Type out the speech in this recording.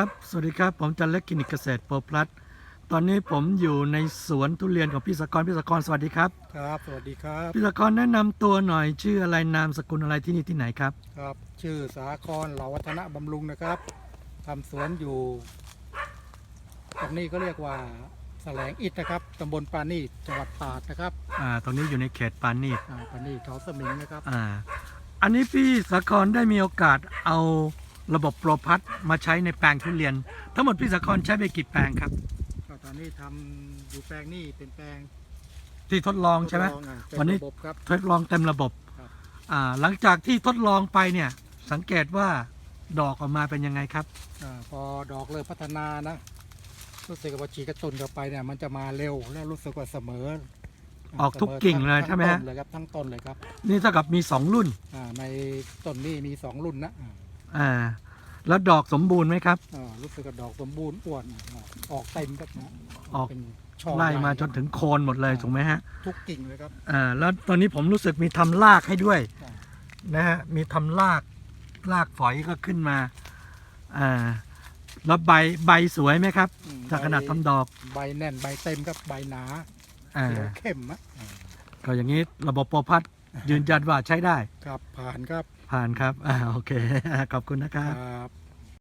ครับสวัสดีครับ ผมจันเล็กกินิกเกษตรโปรพลัสตอนนี้ผมอยู่ในสวนทุเรียนของพี่สกรพี่สกรสวัสดีครับ ครับ สวัสดีครับ พี่สกรแนะนำตัวหน่อยชื่ออะไรนามสกุลอะไรที่นี่ที่ไหนครับ ครับ ชื่อสาครเหลาวัฒนะบำรุงนะครับทำสวนอยู่ตรงนี้ก็เรียกว่าแสลงอิฐนะครับตำบลปานีตจังหวัดตราดนะครับอ่าตรงนี้อยู่ในเขตปานีตอ่าปานีตเขาสมิงนะครับ อ่า อันนี้พี่สกรได้มีโอกาสเอา ระบบโปรพัทมาใช้ในแปลงทุเรียน ทั้งหมดพี่สกรใช้ไปกี่แปลงครับ ก็ตอนนี้ทำอยู่แปลงนี้เป็นแปลงที่ทดลองใช่ไหม ทดลองอะเป็วันนี้ ระบบครับ ทดลองเต็มระบบครับ อ่าหลังจากที่ทดลองไปเนี่ยสังเกตว่าดอกออกมาเป็นยังไงครับ อาพอดอกเริ่มพัฒนานะ รู้สึกว่าฉีดกระตุนเข้าไปเนี่ยมันจะมาเร็วแล้วรู้สึกว่าเสมอออกทุกกิ่งเลยทั้ใช่ไหมฮะต้นเลยครับทั้งต้นเลยครับนี่เท่ากับมี 2 รุ่น อ่าในต้นนี้มีสองรุ่นนะอ่า อ่า แล้วดอกสมบูรณ์ไหมครับ อ่ารู้สึกว่าดอกสมบูรณ์อ้วนอ่าออกเต็มครับนะออก เป็นช่อไล่มาใหญ่จนถึงโคนหมดเลยถูกไหมฮะทุกกิ่งเลยครับ อ่าแล้วตอนนี้ผมรู้สึกมีทำรากให้ด้วย อ่า นะฮะมีทำรากรากฝอยก็ขึ้นมาอ่าแล้วใบใบสวยไหมครับ อืมจากขนาดใบทำดอกใบแน่นใบเต็มครับใบหนาอ่าเขียวเข้มอะอ่าก็อย่างนี้ระบบโปรพัดยืนยันว่าใช้ได้ ครับผ่านครับ ผ่านครับอ่าโอเคขอบคุณนะครับ